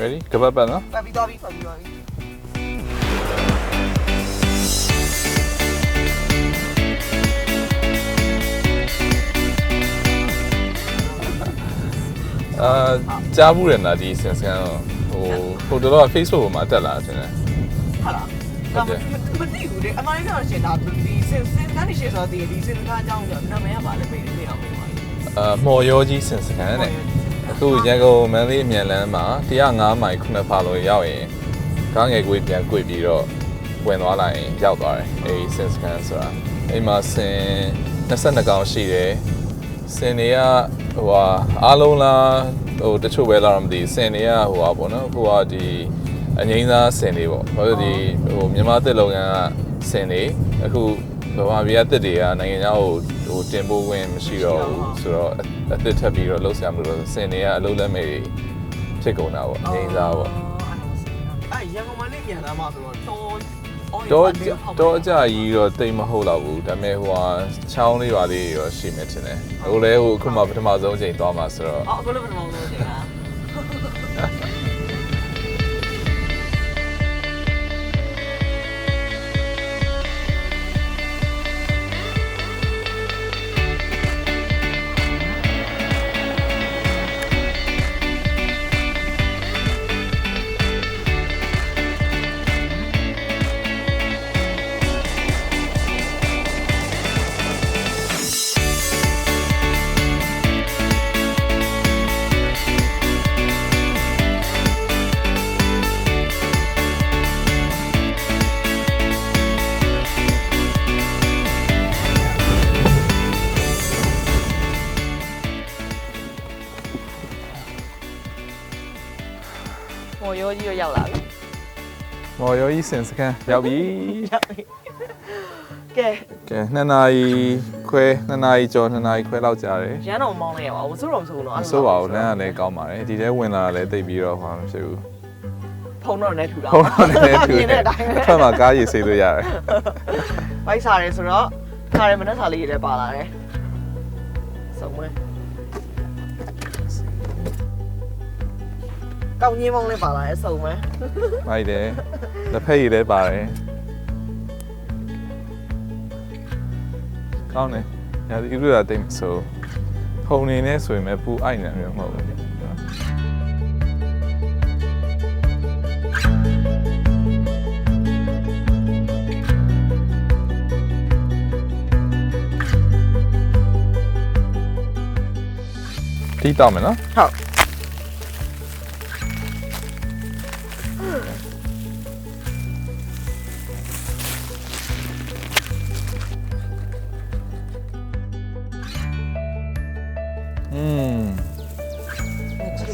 ready ကပတ်ပတ်နော်ပတ်ပြီးသွားပြီပတ်ပြီးသွားပြီအာကြားဘူးတယ်နာဒီစင်စကန်ဟိုဟိုတော့ Facebook ပေါ်မှာတက်လာတယ်ဟုတ်လားဒါမမသိဘူးလေအမိုင်းကရှင်ဒါဒီစင်စင်ကနေရှင်ဆိုတော့ဒီဒီစင်ကားအကြောင်းကြောင့်နာမည်ကပါလေပေးနေအောင်ပေးပါအာမော်ရောကြီးစင်စကန်တဲ့ အခုရန်ကုန်မန္တလေးအမြန်လမ်းမှာ105မိုင်ခုနှစ်ဖာလို့ရောက်ရင်ကားငယ်ကွေးပြန်ကွေ့ပြီးတော့ဝင်သွားလိုက်ရင်ရောက်သွားတယ်အဲဒီစင်စကန်ဆိုတာအိမ်မှာစင်22ကောင်ရှိတယ်စင်တွေကဟိုဟာအားလုံးလားဟိုတချို့ပဲလားတော့မသိဘူးစင်တွေကဟိုဟာပေါ့နော်ဟိုဟာဒီအငိမ့်သားစင်တွေပေါ့ဘာလို့ဒီဟိုမြန်မာတစ်လုပ်ငန်းကစင်တွေအခုဗမာပြည်ကတစ်တွေကနိုင်ငံခြားကို ဟိုတင်ပို့ဝင်မရှိတော့ဘူးဆိုတော့အသစ်ထပ်ပြီးတော့လှုပ်ရှားမလို့စင်တွေကအလုံးလက်မဲ့တွေဖြစ်ကုန်တာပေါ့အငိမ့်သားပေါ့အဲရန်ကုန်မှာလည်းပြန်လာမှာဆိုတော့တော့တော့တော့အကြကြီးတော့တိတ်မဟုတ်တော့ဘူးဒါပေမဲ့ဟိုဟာချောင်းလေးပါလေးရောရှိမယ်ထင်တယ်ဟိုလဲဟိုအခုမှပထမဆုံးအချိန်သွားမှာဆိုတော့အော်အခုလည်းပထမဆုံးချိန် ဟိုရောကြီးရောရောက်လာပြီမော်ရောကြီးစင်စကန်ရောက်ပြီရောက်ပြီကဲကဲနှစ်နာရီခွဲနှစ်နာရီကျော်နှစ်နာရီခွဲလောက်ကြာတယ်ရန်တော်မောင်းလိုက်ရအောင်မစိုးတော့မစိုးတော့မဆိုးပါဘူးလမ်းကလည်းကောင်းပါတယ်ဒီထဲဝင်လာတာလည်းတိတ်ပြီးတော့ဟောမဖြစ်ဘူးဖုံတော့လည်းထူတာဖုန်းတော့လည်းထူမြင်တယ်တဲ့အတိုင်းပဲဖက်မှာကားရေးဆေးလို့ရတယ်ဘိုက်စားရဲဆိုတော့ခါရဲမနှက်စာလေးတွေလည်းပါလာတယ်စုံမ ကောင်းကြီးမောင်းလည်းပါလာတယ်စုံမမိုက်တယ်လက်ဖက်ရည်လည်းပါတယ်ကောင်းတယ်ညာဒီလိုတာတိတ်မဆိုးဖုန်နေနဲ့ဆိုရင်လည်းပူအိုက်နေမျိုးမဟုတ်ဘူးတီးတောက်မယ်နော်ဟုတ်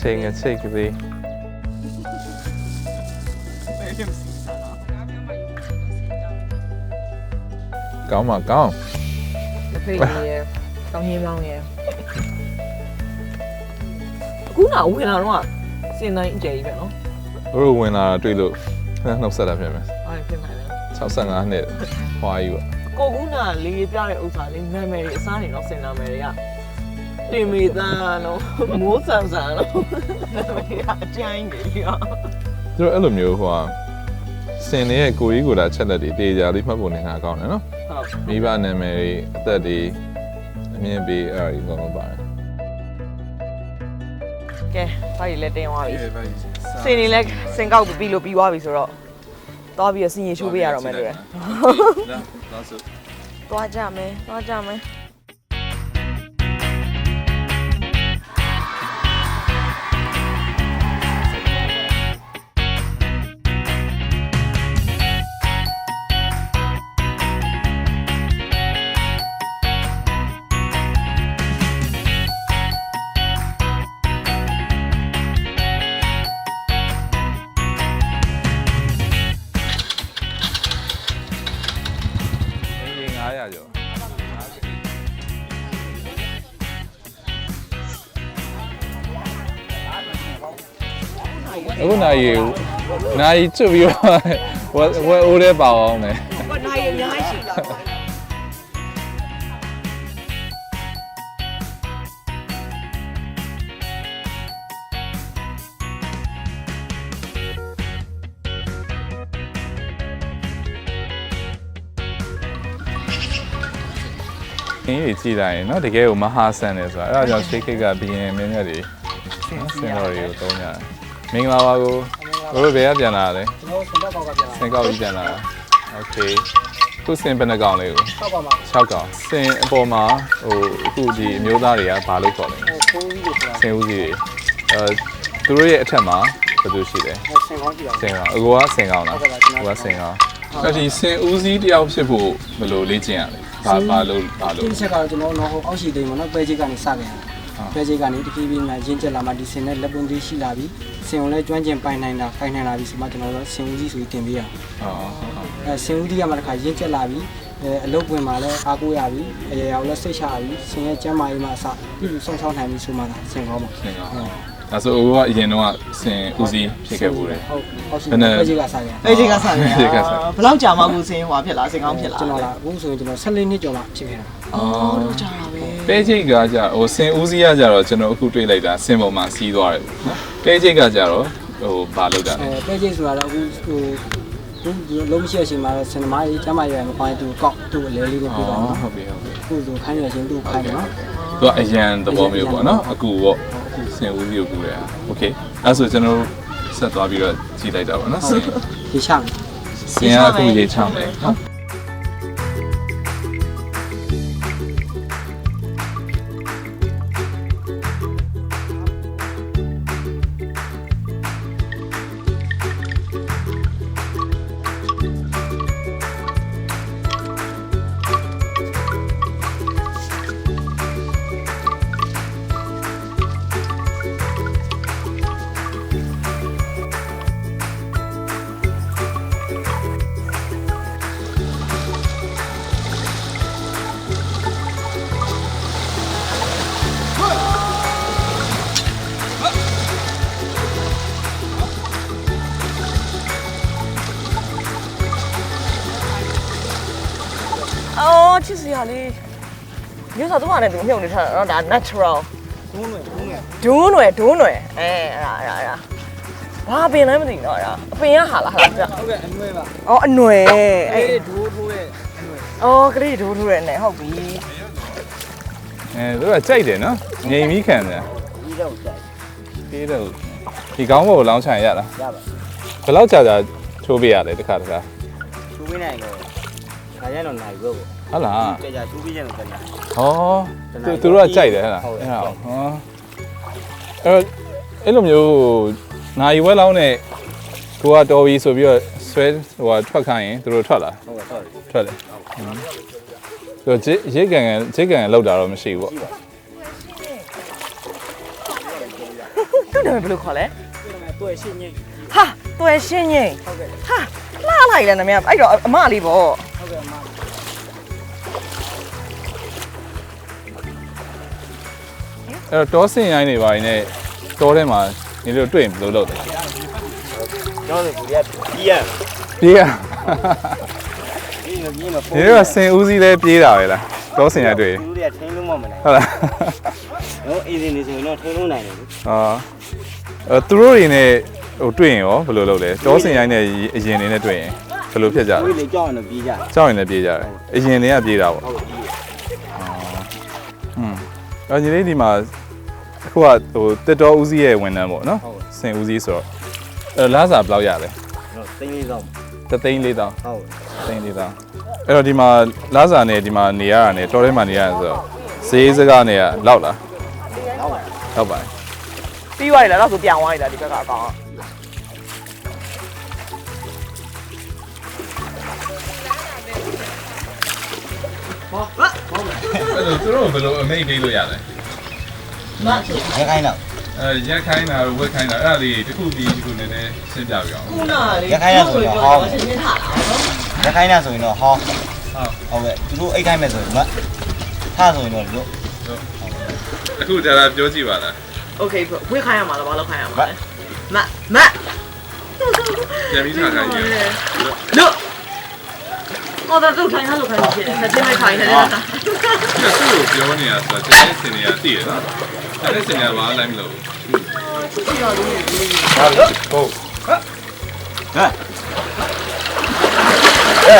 ချိန်ငချိတ်ကလေးကောင်းပါကောင်းလက်ဖေးရယ်ကောင်းကြီးမောင်းရယ်အခုနောက်ဝင်လာတော့စင်တိုင်းအကျယ်ကြီးပဲနော်တို့ဝင်လာတာတွေ့လို့နှုတ်ဆက်တာဖြစ်မယ်အဲ့ဖြစ်မှာလေ65နှစ်ဟွာယူပါကိုကူးနာလေးပြ တဲ့ဥစ္စာလေးနာမည်တွေအစားနေတော့စင်နာမည်တွေကတင်မီသားနော်မိုးဆန်ဆန်နော်နာမည်ကအကျိုင်းကြီးရောသူတို့အဲ့လိုမျိုးဟိုဟာစင်နေတဲ့ကိုကြီးကိုတာချက်လက်တွေတေးကြလေးမှတ်ဖို့နေတာကောင်းတယ်နော်ဟုတ်မိဘနာမည်တွေအသက်တွေအမြင်ပေးအဲ့ဒါကြီးကောင်းပါတယ်ကဲဘာကြီးလဲတင်သွားပြီစင်နေလဲစင်ကောက်ပြီးလို့ပြီးသွားပြီဆိုတော့သွားပြီးတော့စင်ရေချိုးပေးရတော့မယ်လို့ရနောက်ဆိုသွားကြမယ်သွားကြမယ် 9နာရီကိုနာရီချွတ်ပြီးတော့ဝက်ဝက်အိုးထဲပါအောင်မယ်။ဘာနိုင်အများကြီးရှိလား။။ခင်းတွေကြည့်လိုက်ရင်เนาะတကယ်ကိုမဟာဆန်တယ်ဆိုတာအဲ့ဒါကြောင့် shake cake ကဘီရင်မင်းမြတ်တွေဆင်တော်တွေကိုသုံးကြတယ်။ မင်္ဂလာပါကိုဘိုးတို့ဘယ်ကပြန်လာတာလဲ ကျွန်တော်စံတော့ကောက်ကပြန်လာစင်ကောက်ကြီးပြန်လာတာโอเคခုစင်ဘယ်နှကောင်လေးကို ဆောက်ပါမှာ 6ကောင်စင်အပေါ်မှာဟိုအခုဒီအမျိုးသားတွေကဘာလို့ခေါ်လဲ ဟိုဖိုးကြီးလို့ဆိုတာ စင်ဦးစီးတွေအဲသူတို့ရဲ့အထက်မှာဘယ်သူရှိလဲ ဟိုစင်ကောင်းကြည့်တာ စင်ကောင်အကိုကစင်ကောင်လား ဟုတ်ကဲ့ပါကျွန်တော် ကိုကစင်ကောင်အဲ့ဒီစင်ဦးစီးတယောက်ဖြစ်ဖို့ဘယ်လိုလေ့ကျင့်ရလဲဘာဘာလို့ဘာလို့ ဒီချက်ကတော့ကျွန်တော်တော့ဟိုအောက်ရှိသိမ်းမှာနော်ပဲချိတ်ကနေစခဲ့ရ တယ်ပဲချိတ်ကနေတဖြည်းဖြည်းမှရင်းချက်လာမှဒီစင်နဲ့လက်ပွန်းသေးရှိလာပြီစင်ကိုလည်းကျွမ်းကျင်ပိုင်နိုင်တာပိုင်နိုင်လာပြီဆိုမှကျွန်တော်တို့စင်ဦးကြီးဆိုပြီးတင်ပေးရဟောအဲစင်ဦးကြီးကမှတစ်ခါရင်းချက်လာပြီအဲအလုပ်ဝင်မှာလည်းအားကိုးရပြီအရေရောင်လည်းစိတ်ချရပြီစင်ရဲ့ကျမ်းမာရေးမှာအစပြုစုဆောင်ဆောင်နိုင်ပြီဆိုမှသာစင်ကောင်းပါစင်ကောင်ဒါဆိုအကိုကအရင်တော့စင်ဦးစီးဖြစ်ခဲ့ဘူးလေဟုတ်အောက်ရှိပဲချိတ်ကစခဲ့ရပဲကြီးကစားနေပဲကြီးကစားဘယ်လောက်ကြာမှကိုစင်းဟွာဖြစ်လားစင်ကောင်းဖြစ်လားကျွန်တော်လာအခုဆိုရင်ကျွန်တော်14နှစ်ကျော်မှဖြစ်ခဲ့တာအော်တော့ကြာတာပဲ ပဲချိတ်ကကြဟိုစင်ဦးစီးကကြတော့ကျွန်တော်အခုတွေ့လိုက်တာစင်ပေါ်မှာစီးသွားတယ်ပေါ့နော်ပဲချိတ်ကကြတော့ဟိုဘာလုပ်တာလဲ အဲပဲချိတ်ဆိုတာတော့အခုဟိုသူလုံးမရှိတဲ့အချိန်မှာတော့စင်နမားကြီးကျမ်းမာရေးမှာပိုင်းသူကောက်သူ့အလဲလေးတွေပြတာနော် ဟုတ်ပြီဟုတ်ပြီ အခုဆိုခိုင်းရချင်းသူ့ခိုင်းတယ်နော် သူကအရန်သဘောမျိုးပေါ့နော်အကူပေါ့စင်ဦးစီးကိုကူတယ်โอเคအဲ့ဆိုကျွန်တော်ဆက်သွားပြီးတော့ကြည့်လိုက်တာပေါ့နော်စင် ဒီချမယ် စင်ကအခုရေချောင်းတယ်နော် စ်စရာလေးမျိုးစားတော့မှလည်းသူမြုပ်နေထားတာနော်ဒါ natural ဒုံးလွယ်ဒုံးလွယ်ဒိုးနွယ်ဒိုးနွယ်အဲအဲ့ဒါအဲ့ဒါအဲ့ဒါဘာပင်လဲမသိဘူးနော်အဲ့ဒါအပင်ကဟာလားဟာလားပြဟုတ်ကဲ့အနွယ်ပါအော်အနွယ်အဲအဲ့ဒိုးထိုးရဲ့အနွယ်အော်ကလေးဒိုးထိုးရဲနဲ့ဟုတ်ပြီအဲသူကကြိုက်တယ်နော်ငြိမ်ပြီးခံတယ်ဒီတော့ကြိုက်ပြီးတော့ဒီကောင်းဘောကိုလောင်းချင်ရလားရပါဘယ်လောက်ကြာကြာချိုးပေးရလဲတစ်ခါတစ်ခါ သူဝင်းနိုင်တော့ခါရတော့နိုင်ဘူး ဟုတ်လားကြာကြာသူပြီးရင်တော့ကြာကြာ ဟောသူသူတို့ကကြိုက်တယ်ဟဲ့လားဟုတ်တယ် အဲ့ဒါဟောအဲ့အဲ့လိုမျိုးနိုင်ဝဲလောင်းနဲ့ကိုကတော်ပြီဆိုပြီးတော့ဆွဲဟိုကထွက်ခိုင်းရင်သူတို့ထွက်လာဟုတ်ကဲ့ sorry ထွက်တယ်သူကရိတ်ကန်ကန်ရိတ်ကန်ကန်လောက်တာတော့မရှိဘူးပေါ့သူ့နာမည်ဘယ်လိုခေါ်လဲဒီမှာတွေ့ရှင်းညိဟာတွယ်ရှင်းငိမ့်ဟုတ်ကဲ့ဟာလှလိုက်တယ်နာမည်ကအဲ့တော့အမလေးပေါ့ဟုတ်ကဲ့အမ အဲ့တော့တောစင်ရိုင်းနေပါရင်ねတောထဲမှာနေလို့တွေ့ရင်ဘယ်လိုလုပ်လဲကျွန်တော်တို့ကပြီးရပြေးရဒီလိုကြီးမှာဒီတော့စင်ဦးစီးလဲပြေးတာပဲလားတောစင်ရိုင်းတွေ့ရင်သူတွေကထိန်းလို့မမနိုင်ဟုတ်လားတော့အေးစင်းနေဆိုရင်တော့ထိန်းလို့နိုင်တယ်ဟာအဲသူတို့တွေနဲ့ဟိုတွေ့ရင်ရောဘယ်လိုလုပ်လဲတောစင်ရိုင်းနဲ့အရင်နေနဲ့တွေ့ရင်ဘယ်လိုဖြစ်ကြလဲကိုယ်လေကြောက်ရင်တော့ပြီးကြကြောက်ရင်လည်းပြေးကြတယ်အရင်တွေကပြေးတာပေါ့ဟုတ်ပြီอื มအဲ့ညီလေးဒီမှာအခုကဟိုတစ်တော်ဦးစီးရဲ့ဝန်ထမ်းပေါ့နော်ဟုတ်စင်ဦးစီးဆိုတော့အဲလားစာဘယ်လောက်ရလဲတော့သိလေးဆောင်တသိန်းလေးတောင်ဟုတ်သိန်းလေးတောင်အဲ့တော့ဒီမှာလားစာနဲ့ဒီမှာနေရတာနဲ့တော်ထဲမှာနေရတယ်ဆိုတော့ဈေးစကားနဲ့ကလောက်လားဟုတ်ပါဟုတ်ပါတယ်ပြီးသွားပြီလားတော့ဆိုပြန်သွားပြီလားဒီဘက်ကအကောင်ကအဲ့ တော့သူတို့ဘယ်လိုအမိတ်ပေးလို့ရလဲ မ ရခိုင်းတော့ အဲရက်ခိုင်းတာဝက်ခိုင်းတာအဲ့ဒါလေးတစ်ခုပြီးတစ်ခုနည်းနည်းရှင်းပြပြအောင် ခုနကလေ ရခိုင်ရဆိုတော့ဟောင်း ရှင်းရှင်းထားတာနော် ရခိုင်းတာဆိုရင်တော့ဟောင်း ဟုတ် ဟုတ်ကဲ့သူတို့အိတ်ခိုင်းမယ်ဆိုရင်မထားဆိုရင်တော့လို့ အခုဒါလာပြောကြည့်ပါလား โอเคဝေးခိုင်းရမှာလားဘာလို့ခိုင်းရမှာလဲမမ ပြန်ပြီးထားခိုင်းကြည့် လို့ ဟောတော့သူ့ထိုင်ထားလို့ခိုင်းလို့ဖြစ်တယ်ဆက်ချင်းနဲ့ထိုင်နေတယ်ဒါသူ့ကိုပြောနေတာဆိုတော့ကျန်တဲ့စင်တွေကသိရနော်ကျန်တဲ့စင်တွေကဘာလိုက်မလို့ဟာလို့ဟုတ်ဟဲ့ဟဲ့ဟဲ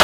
့